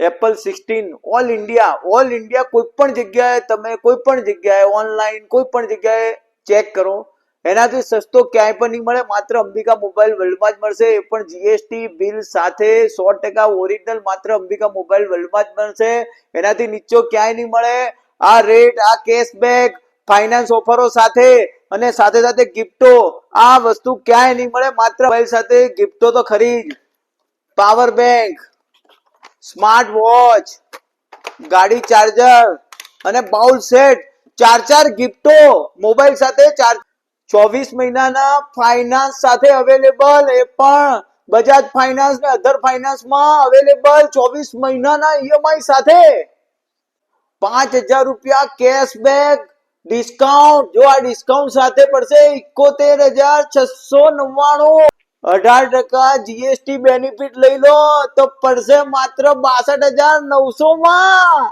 Apple sixteen all India all India કોઈ પણ જગ્યાએ તમે કોઈ પણ જગ્યાએ ઓનલાઈન કોઈ પણ જગ્યાએ ચેક કરો. એનાથી સસ્તો ક્યાંય પણ નહીં મળે, માત્ર અંબિકા મોબાઈલ વર્લ્ડમાં જ મળશે. એ પણ જીએસટી બિલ સાથે સો ટકા ઓરિજિનલ માત્ર અંબિકા મોબાઈલ વર્લ્ડમાં જ મળશે. એનાથી નીચો ક્યાંય નહીં મળે. આ રેટ આ કેશબેક ફાઇનાન્સ ઓફરો સાથે અને સાથે સાથે ગિફ્ટો આ વસ્તુ ક્યાંય નહીં મળે, માત્ર મોબાઈલ સાથે ગિફ્ટો તો ખરી જ. પાવર બેંક સ્માર્ટ વોચ, ગાડી ચાર્જર અને બાઉલ સેટ, ચાર ચાર ગિફ્ટો, મોબાઈલ સાથે ચાર ચોવીસ મહિનાના ફાઇનાન્સ સાથે અવેલેબલ એ પણ બજાજ ફાઇનાન્સ ને અધર ફાઇનાન્સમાં અવેલેબલ ચોવીસ મહિનાના ઈએમઆઈ સાથે. પાંચ હજાર રૂપિયા કેશબેક ડિસ્કાઉન્ટ જો આ ડિસ્કાઉન્ટ સાથે પડશે ઇકોતેર હજાર છસો નવ્વાણું. અઢાર ટકા જીએસટી બેનિફિટ લઈ લો તો પડશે માત્ર બાસઠ હજાર નવસો માં